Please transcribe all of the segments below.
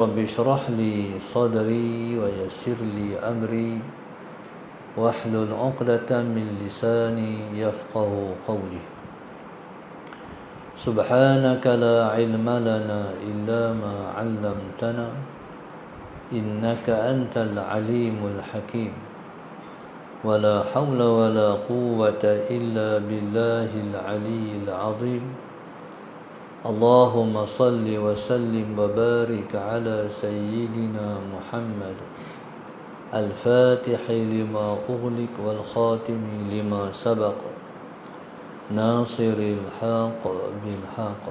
رب اشرح لي صدري ويسر لي أمري واحلل عقدة من لساني يفقه قولي. سبحانك لا علم لنا إلا ما علمتنا إنك أنت العليم الحكيم. ولا حول ولا قوة إلا بالله العلي العظيم. اللهم صل وسلم وبارك على سيدنا محمد الفاتح لما أغلق والخاتم لما سبق. ناصر الحق بالحق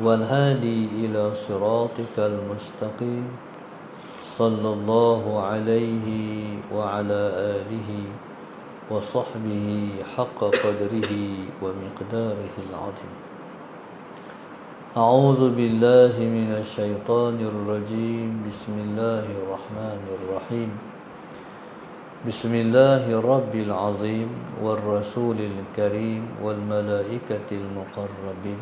والهادي إلى صراطك المستقيم. صلى الله عليه وعلى آله وصحبه حق قدره ومقداره العظيم. أعوذ بالله من الشيطان الرجيم. بسم الله الرحمن الرحيم. بسم الله رب العظيم والرسول الكريم والملائكة المقربين.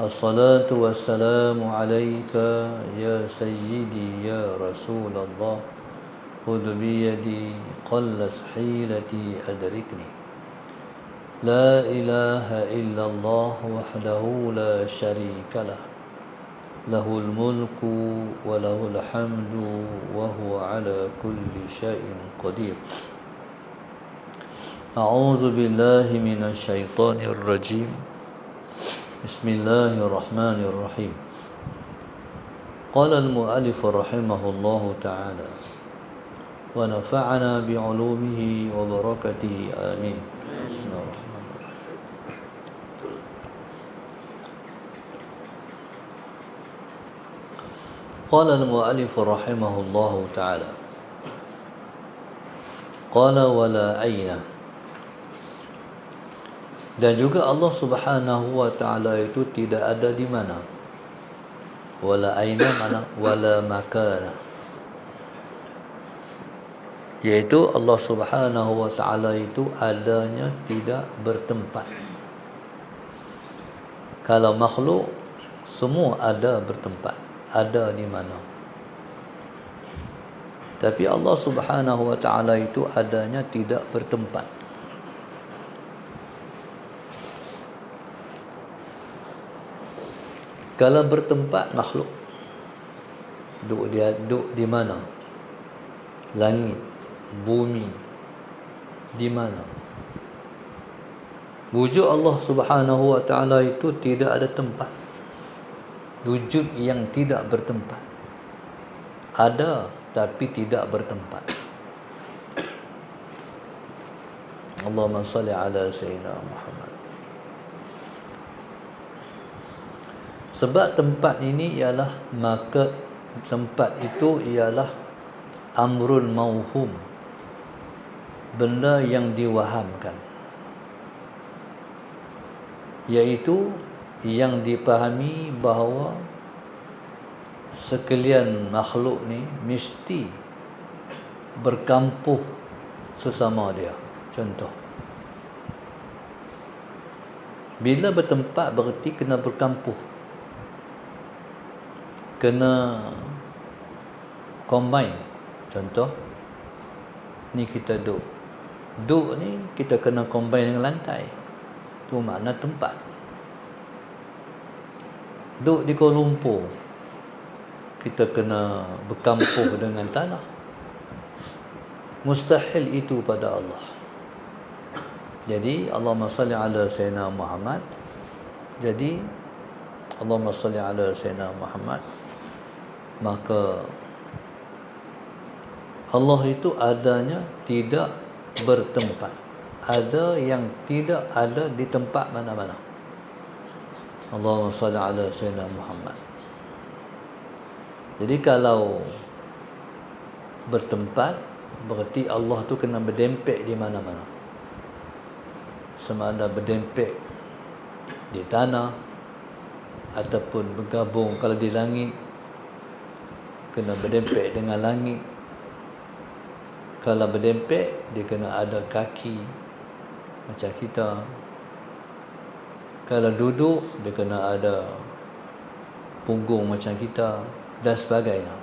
الصلاة والسلام عليك يا سيدي يا رسول الله. خذ بيدي قلس حيلتي أدركني. لا إله إلا الله وحده لا شريك له. له الملك وله الحمد وهو على كل شيء قدير. أعوذ بالله من الشيطان الرجيم. بسم الله الرحمن الرحيم. قال المؤلف رحمه الله تعالى ونفعنا بعلومه وبركته. آمين. قال المؤلف رحمه الله تعالى قال ولا أين dan juga Allah Subhanahu wa taala itu tidak ada di mana wala aina mana wala makana yaitu Allah Subhanahu wa taala itu adanya tidak bertempat kalau makhluk semua ada bertempat ada di mana. Tapi Allah Subhanahu wa taala itu adanya tidak bertempat. Kalau bertempat makhluk. Duduk dia duduk di mana? Langit bumi di mana? Wujud Allah Subhanahu wa taala itu tidak ada tempat wujud yang tidak bertempat ada tapi tidak bertempat Allahumma salli ala sayyidina Muhammad Sebab tempat ini ialah maka tempat itu ialah amrul mauhum. Benda yang diwahamkan. Iaitu yang dipahami bahawa sekalian makhluk ni mesti berkampuh sesama dia. Contoh. Bila bertempat berarti kena berkampuh. Kena combine. Contoh. Ni kita duk duk ni kita kena combine dengan lantai. Tu makna tempat duk di Kuala Lumpur kita kena berkampuh dengan tanah. Mustahil itu pada Allah. Jadi Allahumma salli ala sayyidina Muhammad. Jadi Allahumma salli ala sayyidina Muhammad. Maka Allah itu adanya tidak bertempat. Ada yang tidak ada di tempat mana-mana Allahumma salli ala sayyidina Muhammad. Jadi kalau bertempat berarti Allah tu kena berdempek di mana-mana. Sama ada berdempek di tanah ataupun bergabung kalau di langit kena berdempek dengan langit. Kalau berdempek dia kena ada kaki macam kita kalau duduk dia kena ada punggung macam kita dan sebagainya.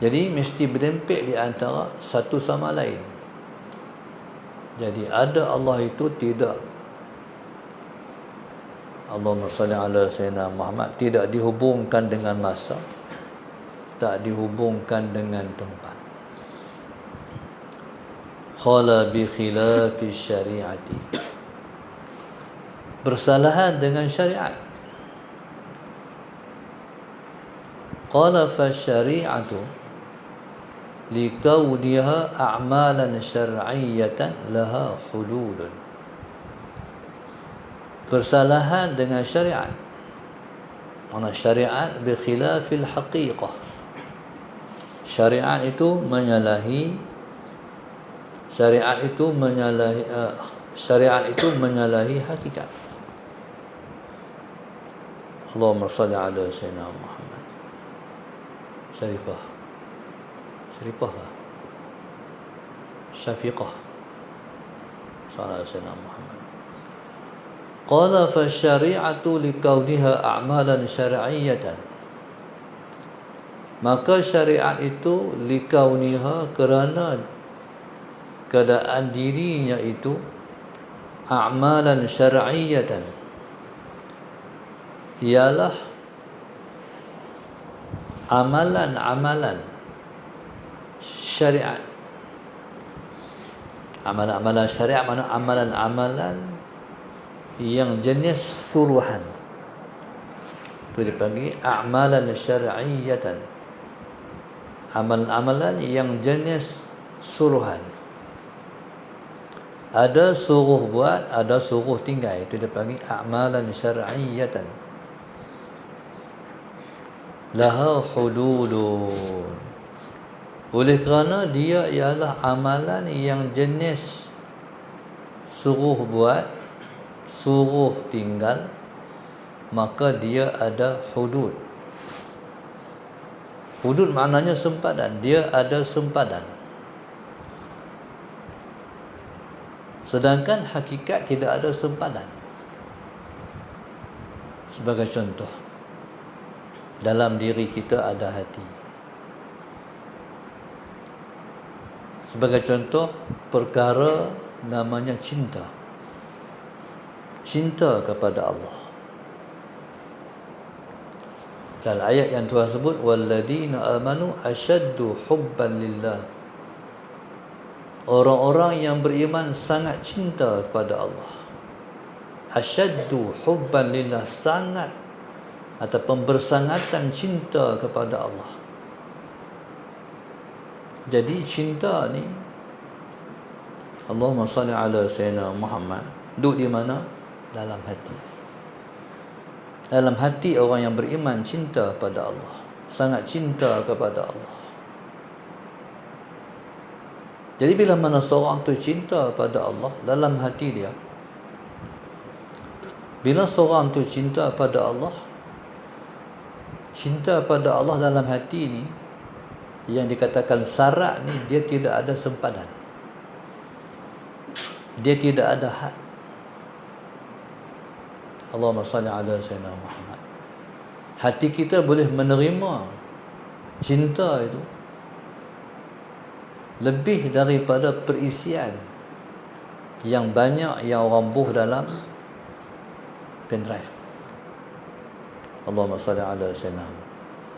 Jadi mesti berdempik di antara satu sama lain. Jadi ada Allah itu tidak. Allahumma salli ala sayyidina Muhammad. Tidak dihubungkan dengan masa. Tak dihubungkan dengan tempat khala bi khilafi syariati. Bersalahan dengan syariat. Qala fa syari'atu likauniha a'malan syar'iyyatan laha hududun bersalahan dengan syariat. Mana syariat? Bikhilafil haqiqah. Syariat itu menyalahi syariat itu menyalahi uh, syariat itu menyalahi hakikat. Allahumma salli ala sayyidina Muhammad. Syarifah. Syarifah lah. Syafiqah. Sallallahu alaihi wasallam Muhammad. Qala fa syari'atu likauniha a'malan syar'iyyatan. Maka syariat itu likauniha kerana keadaan dirinya itu a'malan syar'iyyatan. Ialah amalan-amalan syariat. Amalan-amalan syariat mana amalan-amalan yang jenis suruhan itu dipanggil a'malan syar'iyyatan amalan-amalan yang jenis suruhan ada suruh buat ada suruh tinggal. Itu dipanggil a'malan syar'iyyatan. Laha hududun. Oleh kerana dia ialah amalan yang jenis suruh buat suruh tinggal maka dia ada hudud. Hudud maknanya sempadan. Dia ada sempadan sedangkan hakikat tidak ada sempadan sebagai contoh dalam diri kita ada hati sebagai contoh perkara namanya cinta cinta kepada Allah. Dalam ayat yang Tuhan sebut walladzina amanu ashaddu hubban lillah. Orang-orang yang beriman sangat cinta kepada Allah. Ashaddu hubban lillah sangat ataupun bersangatan cinta kepada Allah. Jadi cinta ni Allahumma salli ala sayyidina Muhammad. Duduk di mana? dalam hati. Dalam hati orang yang beriman cinta pada Allah, sangat cinta kepada Allah. Jadi bila mana seorang tu cinta pada Allah dalam hati dia, bila seorang tu cinta pada Allah, cinta pada Allah dalam hati ni yang dikatakan sarak ni dia tidak ada sempadan. Dia tidak ada had. Allahumma salli ala sayyidina Muhammad. Hati kita boleh menerima cinta itu lebih daripada perisian yang banyak yang orang buh dalam pendrive. Allahumma salli ala sayyidina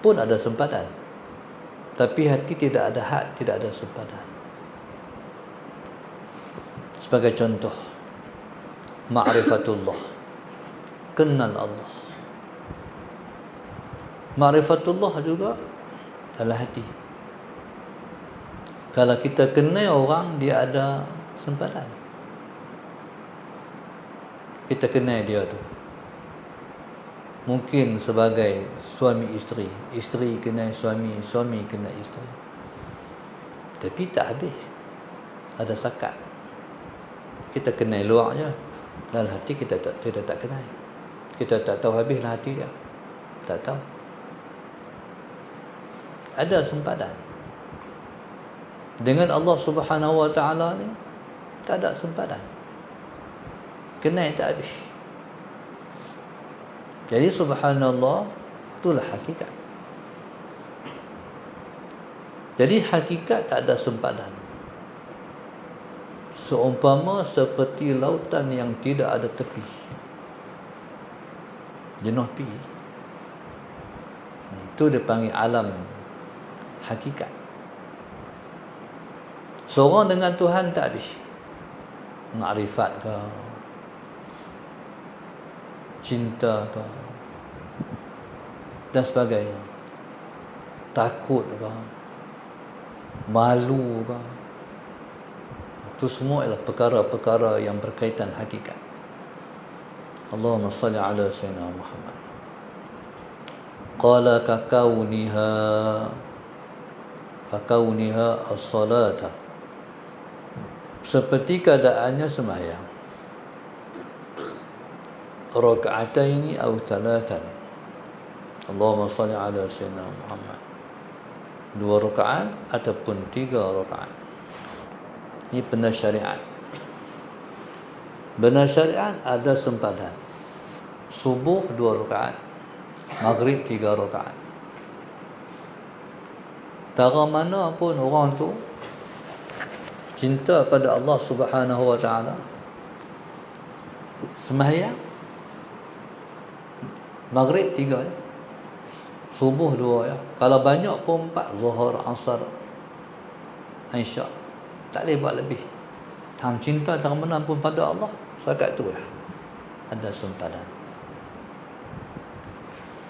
pun ada sempadan. Tapi hati tidak ada had, tidak ada sempadan. Sebagai contoh, ma'rifatullah kenal Allah Ma'rifatullah juga dalam hati Kalau kita kenal orang Dia ada sempadan. Kita kenal dia tu. Mungkin sebagai suami isteri. Isteri kenal suami Suami kenal isteri. Tapi tak habis. Ada sakat. Kita kenal luar je. Dalam hati kita tak, tidak tak kenal. Kita tak tahu habislah hati dia. Tak tahu. Ada sempadan dengan Allah Subhanahu Wa Taala ni tak ada sempadan. Kenal tak habis. Jadi subhanallah itulah hakikat. Jadi hakikat tak ada sempadan. Seumpama seperti lautan yang tidak ada tepi. Jenuh pi. Itu dipanggil alam hakikat seorang dengan Tuhan tak habis. Makrifat ke cinta ke dan sebagainya. Takut ke malu ke itu semua adalah perkara-perkara yang berkaitan hakikat. Allahumma salli ala sayyidina Muhammad. Qala kakauniha kakauniha as-salata seperti keadaannya sembahyang raka'ataini aw thalathan Allahumma salli ala sayyidina Muhammad dua rakaat ataupun tiga rakaat ini benar syariat. Benar syariat ada sempadan. Subuh dua rakaat. Maghrib tiga rakaat. Tara mana pun orang tu cinta pada Allah Subhanahu Wa Taala. Sembahyang Maghrib tiga ya. Subuh dua ya. Kalau banyak pun empat. Zuhur, Asar, Aisyah tak boleh buat lebih Tam cinta tak menampun pada Allah Setakat itu ya Ada sempadan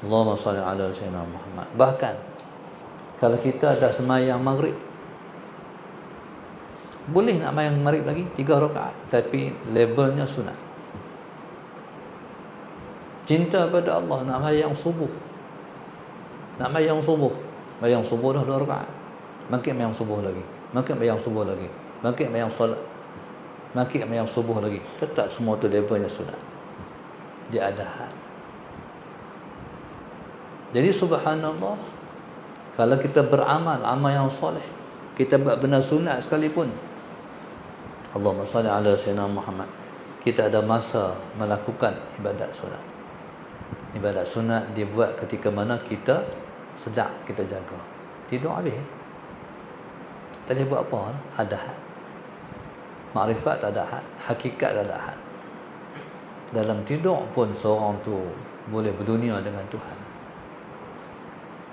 Allahumma salli ala Sayyidina Muhammad Bahkan Kalau kita ada semayang maghrib Boleh nak mayang maghrib lagi? Tiga rakaat. Tapi levelnya sunat. Cinta pada Allah Nak mayang subuh. Nak mayang subuh. Mayang subuh dah dua rakaat. Makin mayang subuh lagi. Makin mayang subuh lagi. Makin mayang solat. Makin mayang subuh lagi. Tetap semua tu levelnya sunat. Dia ada had. Jadi subhanallah Kalau kita beramal Amal yang soleh Kita buat benar sunat sekalipun Allahumma salli ala sayyidina Muhammad. Kita ada masa Melakukan ibadat sunat Ibadat sunat dibuat ketika mana kita Sedang kita jaga. Tidur habis. Tak boleh buat apa. Ada had. Makrifat tak ada had. Hakikat tak ada had. Dalam tidur pun seorang tu boleh berdunia dengan Tuhan.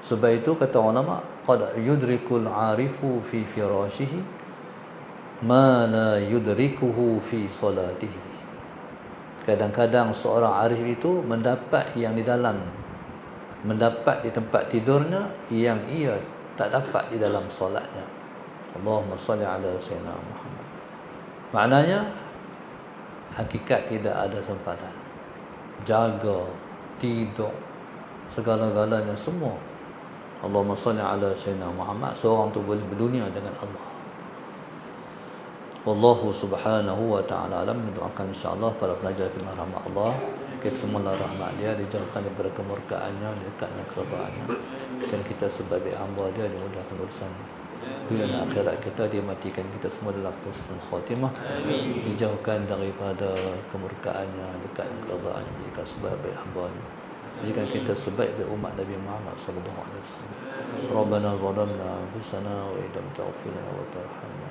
Sebab itu kata ulama qad yudrikul arifu fi firashihi ma la yudrikuhu fi salatihi. Kadang-kadang seorang arif itu mendapat yang di dalam mendapat di tempat tidurnya yang ia tak dapat di dalam solatnya. Allahumma salli ala sayyidina Muhammad. Maknanya hakikat tidak ada sempadan. Jaga tidur segala-galanya semua. Allahumma salli ala sayyidina Muhammad. Seorang tu boleh berdunia dengan Allah Wallahu subhanahu wa ta'ala alam. Mendoakan insyaAllah para pelajar firman rahmat Allah. Kita semua rahmat dia. Dijauhkan daripada kemurkaannya dekatnya keredaannya dan kita sebagai hamba dia dimudahkan urusan dunia akhirat kita. Dia matikan kita semua dalam husnul khatimah. Dijauhkan daripada kemurkaannya dekat keradaannya jika sebaik hamba-Nya jadikan kita sebaik umat Nabi Muhammad sallallahu alaihi wasallam. Rabbana zalamna anfusana wa idam taghfir lana wa tarhamna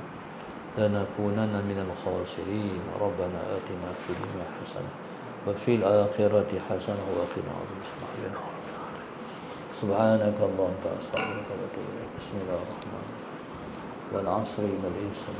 لنكونن من الخاسرين. ربنا آتنا في الدنيا حسنة وفي الآخرة حسنة وقنا عذاب النار. سبحانك اللهم وأستغفرك وأتوب إليك. بسم الله الرحمن الرحيم. والعصر إن الإنسان